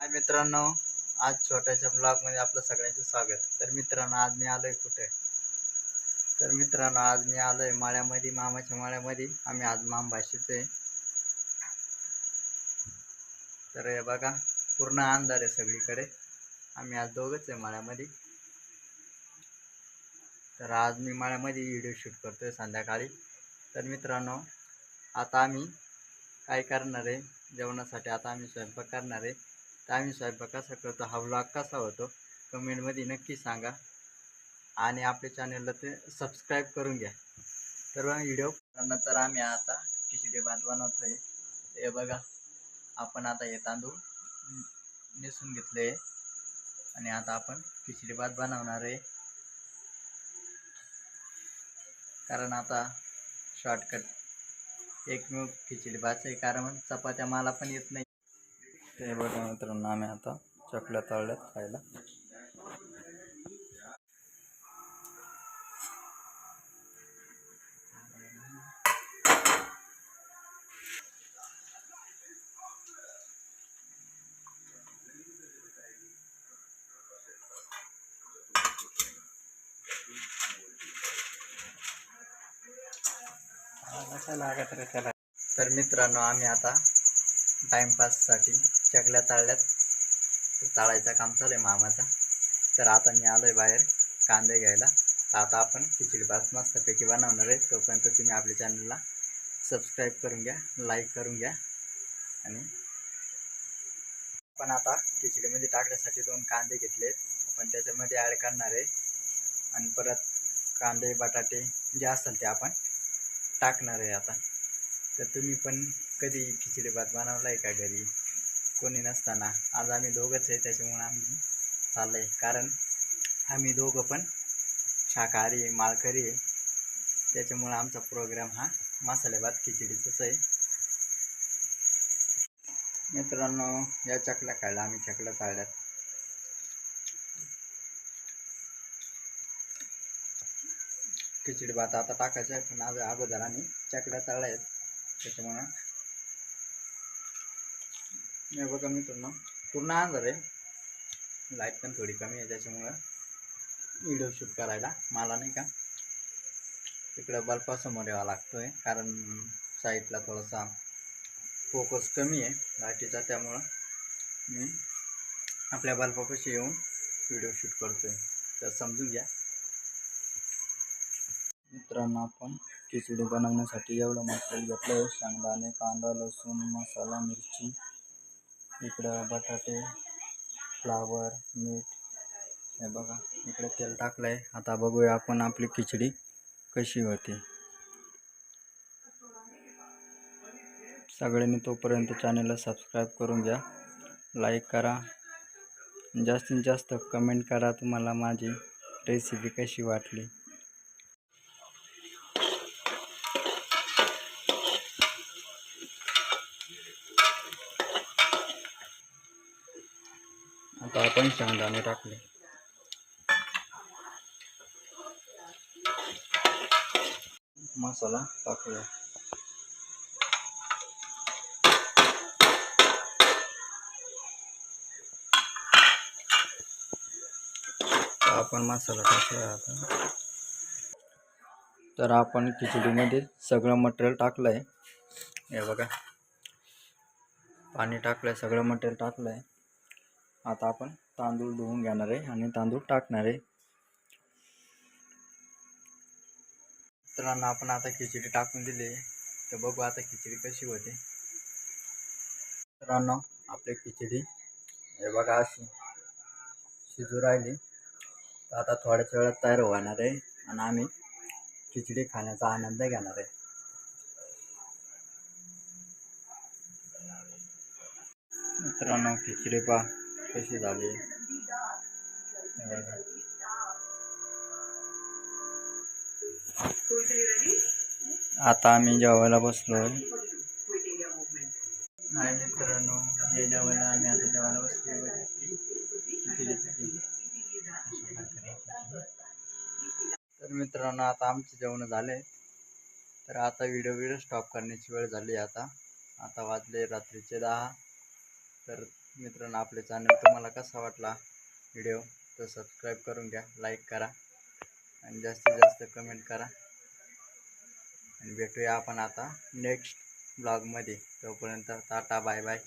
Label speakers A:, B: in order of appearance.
A: हाय मित्रांनो आज छोट्याशा ब्लॉगमध्ये आपलं सगळ्यांचं स्वागत. तर मित्रांनो आज मी आलोय कुठे? तर मित्रांनो आज मी आलोय माळ्यामध्ये मामाच्या माळ्यामध्ये. आम्ही आज माम भाषेच आहे. तर हे बघा पूर्ण अंधार आहे सगळीकडे. आम्ही आज दोघंच आहे माळ्यामध्ये. तर आज मी माळ्यामध्ये व्हिडिओ शूट करतोय संध्याकाळी. तर मित्रांनो आता आम्ही काय करणार आहे? जेवणासाठी आता आम्ही स्वयंपाक करणार आहे. तर आम्ही स्वयंपाक कसा करतो हा व्लॉग कसा होतो कमेंटमध्ये नक्की सांगा. आणि आपल्या चॅनलला ते सबस्क्राईब करून घ्या. तर व्हिडिओ नंतर आम्ही आता खिचडी भात बनवतो आहे हे बघा आपण आता हे तांदूळ नेसून घेतले. आणि आता आपण खिचडी भात बनवणार आहे. कारण आता शॉर्टकट एकमेव खिचडी भात आहे कारण चपात्या मला पण येत नाही. ते बघा मित्रांनो आम्ही आता चकल्या तळल्यात खायला. लागत रे त्याला? तर मित्रांनो आम्ही आता टाईमपाससाठी चकल्या तळल्यात. तळायचं काम चालू आहे मामाचा. तर आता मी आलो आहे बाहेर कांदे घ्यायला. तर आता आपण खिचडी भात मस्तपैकी बनवणार आहे. तोपर्यंत तुम्ही आपल्या चॅनलला सबस्क्राईब करून घ्या लाईक करून घ्या. आणि आपण आता खिचडीमध्ये टाकण्यासाठी दोन कांदे घेतलेत. आपण त्याच्यामध्ये ॲड करणार आहे. आणि परत कांदे बटाटे जे असेल ते आपण टाकणार आहे आता. तर तुम्ही पण कधी खिचडी भात बनवला आहे का घरी? कोणी नसताना. आज आम्ही दोघंच आहे त्याच्यामुळे आम्ही चाललं आहे कारण आम्ही दोघं पण शाकाहारी आहे माळकरी आहे. त्याच्यामुळं आमचा प्रोग्राम हा मसाले भात खिचडीचाच आहे. मित्रांनो या चकल्या खायला आम्ही चकल्या चालल्यात खिचडी भात आता टाकायचं आहे पण आज अगोदर आम्ही चकल्या चाळल्या आहेत. त्याच्यामुळं हे बघा मित्रांनो पूर्ण अंधार आहे. लाइट पण थोडी कमी आहे त्याच्यामुळं व्हिडिओ शूट करायला मला नाही का. इकडं बल्बासमोर यावा लागतो आहे कारण साईडला थोडासा फोकस कमी आहे लाईटीचा त्यामुळं मी आपल्या बल्बापाशी येऊन व्हिडिओ शूट करतो आहे तर समजून घ्या. मित्रांनो आपण खिचडी बनवण्यासाठी एवढं मटेरियल घेतलं आहे शेंगदाणे कांदा लसूण मसाला मिरची इकडं बटाटे फ्लावर मीठ. हे बघा इकडे तेल टाकलं आहे आता बघूया आपण आपली खिचडी कशी होती. सगळ्यांनी तोपर्यंत चॅनलला सबस्क्राईब करून घ्या. लाईक करा. जास्तीत जास्त कमेंट करा तुम्हाला माझी रेसिपी कशी वाटली. आपण शेंगदाणे टाकले. मसाला टाकूया. आपण मसाला टाकूया आता. तर आपण खिचडीमध्ये सगळं मटेरियल टाकलं आहे हे बघा. पाणी टाकलं आहे सगळं मटेरियल टाकलं आहे आता आपण तांदूळ धुवून घेणार आहे आणि तांदूळ टाकणार आहे. मित्रांनो आपण आता खिचडी टाकून दिली तर बघू आता खिचडी कशी होते. मित्रांनो आपली खिचडी हे बघा अशी शिजू राहिली. तर आता थोड्याच वेळात तयार होणार आहे आणि आम्ही खिचडी खाण्याचा आनंद घेणार आहे. मित्रांनो खिचडी पा कशी झाली? आता आम्ही जेवायला बसलो आहे मित्रांनो हे जेवायला आम्ही आता जेवायला बसलो तर मित्रांनो आता आमचे जेवण झाले तर आता व्हिडिओ व्हिडिओ स्टॉप करण्याची वेळ झाली आता. आता वाजले रात्रीचे दहा. तर मित्रांनो आपले चॅनल तुम्हाला कसा वाटला व्हिडिओ तर सबस्क्राईब करून घ्या लाईक करा आणि जास्तीत जास्त कमेंट करा. आणि भेटूया आपण आता नेक्स्ट ब्लॉगमध्ये तोपर्यंत टाटा बाय बाय